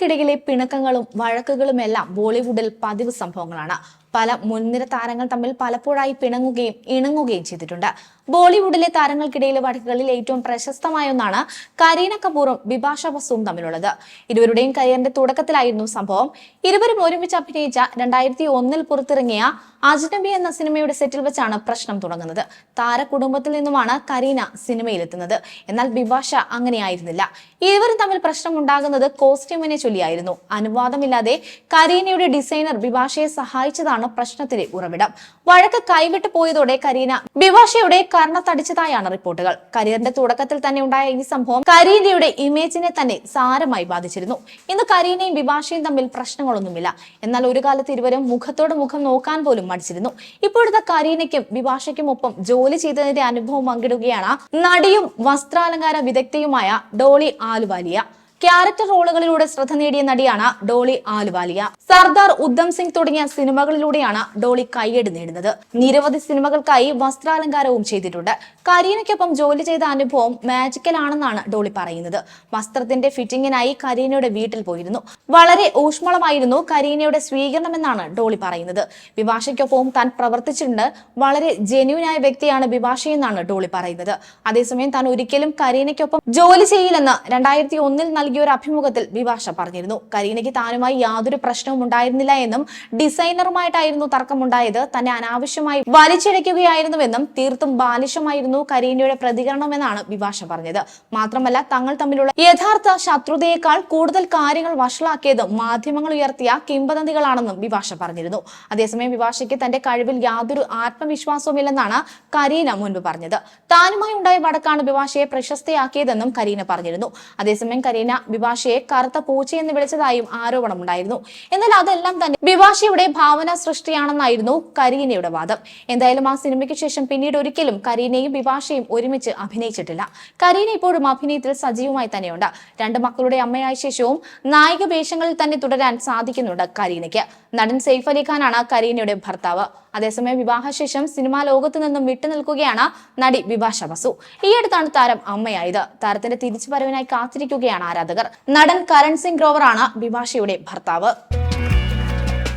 താരങ്ങൾക്കിടയിലെ പിണക്കങ്ങളും വഴക്കുകളുമെല്ലാം ബോളിവുഡിൽ പതിവ് സംഭവങ്ങളാണ്. പല മുൻനിര താരങ്ങൾ തമ്മിൽ പലപ്പോഴായി പിണങ്ങുകയും ഇണങ്ങുകയും ചെയ്തിട്ടുണ്ട്. ബോളിവുഡിലെ താരങ്ങൾക്കിടയിലെ വഴക്കുകളിൽ ഏറ്റവും പ്രശസ്തമായ ഒന്നാണ് കരീന കപൂറും ബിഭാഷ ബസുവും തമ്മിലുള്ളത്. ഇരുവരുടെയും കരിയറിന്റെ തുടക്കത്തിലായിരുന്നു സംഭവം. ഇരുവരും ഒരുമിച്ച് അഭിനയിച്ച രണ്ടായിരത്തി ഒന്നിൽ പുറത്തിറങ്ങിയ അജ്നബി എന്ന സിനിമയുടെ സെറ്റിൽ വെച്ചാണ് പ്രശ്നം തുടങ്ങുന്നത്. താരകുടുംബത്തിൽ നിന്നുമാണ് കരീന സിനിമയിലെത്തുന്നത്. എന്നാൽ ബിഭാഷ അങ്ങനെയായിരുന്നില്ല. ഇരുവരും തമ്മിൽ പ്രശ്നം ഉണ്ടാകുന്നത് കോസ്റ്റ്യൂമിനെ ചൊല്ലിയായിരുന്നു. അനുവാദമില്ലാതെ കരീനയുടെ ഡിസൈനർ ബിഭാഷയെ സഹായിച്ചതാണ് പ്രശ്നത്തിന്റെ ഉറവിടം. വഴക്ക് കൈവിട്ടു പോയതോടെ കരീന ബിവാഷയുടെ കർണത്തടിച്ചതായാണ് റിപ്പോർട്ടുകൾ. കരിയറിന്റെ തുടക്കത്തിൽ തന്നെ ഉണ്ടായ ഈ സംഭവം കരീനയുടെ ഇമേജിനെ തന്നെ സാരമായി ബാധിച്ചിരുന്നു. ഇന്ന് കരീനയും ബിവാഷയും തമ്മിൽ പ്രശ്നങ്ങളൊന്നുമില്ല. എന്നാൽ ഒരു കാലത്ത് ഇരുവരും മുഖത്തോട് മുഖം നോക്കാൻ പോലും മടിച്ചിരുന്നു. ഇപ്പോഴത്തെ കരീനയ്ക്കും ബിവാഷയ്ക്കും ഒപ്പം ജോലി ചെയ്തതിന്റെ അനുഭവം പങ്കിടുകയാണ് നടിയും വസ്ത്രാലങ്കാര വിദഗ്ധയുമായ ഡോളി ആലുവാലിയ. ക്യാരക്ടർ റോളുകളിലൂടെ ശ്രദ്ധ നേടിയ നടിയാണ് ഡോളി ആലുവാലിയ. സർദാർ ഉദ്ധം സിംഗ് തുടങ്ങിയ സിനിമകളിലൂടെയാണ് ഡോളി കൈയടി നേടുന്നത്. നിരവധി സിനിമകൾക്കായി വസ്ത്രാലങ്കാരവും ചെയ്തിട്ടുണ്ട്. കരീനയ്ക്കൊപ്പം ജോലി ചെയ്ത അനുഭവം മാജിക്കൽ ആണെന്നാണ് ഡോളി പറയുന്നത്. വസ്ത്രത്തിന്റെ ഫിറ്റിംഗിനായി കരീനയുടെ വീട്ടിൽ പോയിരുന്നു. വളരെ ഊഷ്മളമായിരുന്നു കരീനയുടെ സ്വീകരണമെന്നാണ് ഡോളി പറയുന്നത്. വിഭാഷയ്ക്കൊപ്പവും താൻ പ്രവർത്തിച്ചിട്ടുണ്ട്. വളരെ ജെന്യൂനായ വ്യക്തിയാണ് വിഭാഷയെന്നാണ് ഡോളി പറയുന്നത്. അതേസമയം താൻ ഒരിക്കലും കരീനയ്ക്കൊപ്പം ജോലി ചെയ്യില്ലെന്ന് രണ്ടായിരത്തി ഒന്നിൽ നൽകിയ ഒരു അഭിമുഖത്തിൽ വിഭാഷ പറഞ്ഞിരുന്നു. കരീനയ്ക്ക് താനുമായി യാതൊരു പ്രശ്നവും ഉണ്ടായിരുന്നില്ല എന്നും ഡിസൈനറുമായിട്ടായിരുന്നു തർക്കമുണ്ടായത്. തന്നെ അനാവശ്യമായി വലിച്ചിഴയ്ക്കുകയായിരുന്നുവെന്നും തീർത്തും ബാലിശമായിരുന്നു കരീനയുടെ പ്രതികരണമെന്നാണ് വിഭാഷ പറഞ്ഞത്. മാത്രമല്ല തങ്ങൾ തമ്മിലുള്ള യഥാർത്ഥ ശത്രുതയേക്കാൾ കൂടുതൽ കാര്യങ്ങൾ വഷളാക്കിയത് മാധ്യമങ്ങൾ ഉയർത്തിയ കിംവദന്തികളാണെന്നും വിഭാഷ പറഞ്ഞിരുന്നു. അതേസമയം വിഭാഷയ്ക്ക് തന്റെ കഴിവിൽ യാതൊരു ആത്മവിശ്വാസവുമില്ലെന്നാണ് കരീന മുൻപ് പറഞ്ഞത്. താനുമായി ഉണ്ടായ വടക്കാണ് വിഭാഷയെ പ്രശസ്തയാക്കിയതെന്നും കരീന പറഞ്ഞിരുന്നു. അതേസമയം കരീന വിഭാഷയെ കറുത്ത പൂച്ചയെന്ന് വിളിച്ചതായും ആരോപണമുണ്ടായിരുന്നു. എന്നാൽ അതെല്ലാം തന്നെ വിഭാഷയുടെ ഭാവന സൃഷ്ടിയാണെന്നായിരുന്നു കരീനയുടെ വാദം. എന്തായാലും ആ സിനിമയ്ക്ക് ശേഷം പിന്നീട് ഒരിക്കലും കരീനയും വിഭാഷയും ഒരുമിച്ച് അഭിനയിച്ചിട്ടില്ല. കരീന ഇപ്പോഴും അഭിനയത്തിൽ സജീവമായി തന്നെയുണ്ട്. രണ്ട് മക്കളുടെ അമ്മയായ ശേഷവും നായിക വേഷങ്ങളിൽ തന്നെ തുടരാൻ സാധിക്കുന്നുണ്ട് കരീനയ്ക്ക്. നടൻ സെയ്ഫ് അലി ഖാനാണ് കരീനയുടെ ഭർത്താവ്. അതേസമയം വിവാഹശേഷം സിനിമാ ലോകത്തു നിന്നും വിട്ടുനിൽക്കുകയാണ് നടി വിഭാഷ ബസു ഈ അടുത്താണ് താരം അമ്മയായത്. താരത്തിന്റെ തിരിച്ചു വരവിനായി കാത്തിരിക്കുകയാണ് ആരാധകർ. നടൻ കരൺ സിംഗ് ഗ്രോവറാണ് ബിഭാഷയുടെ ഭർത്താവ്.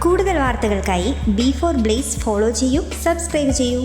കൂടുതൽ വാർത്തകൾക്കായി ബി ഫോർ ബ്ലേസ് ഫോളോ ചെയ്യൂ സബ്സ്ക്രൈബ് ചെയ്യൂ.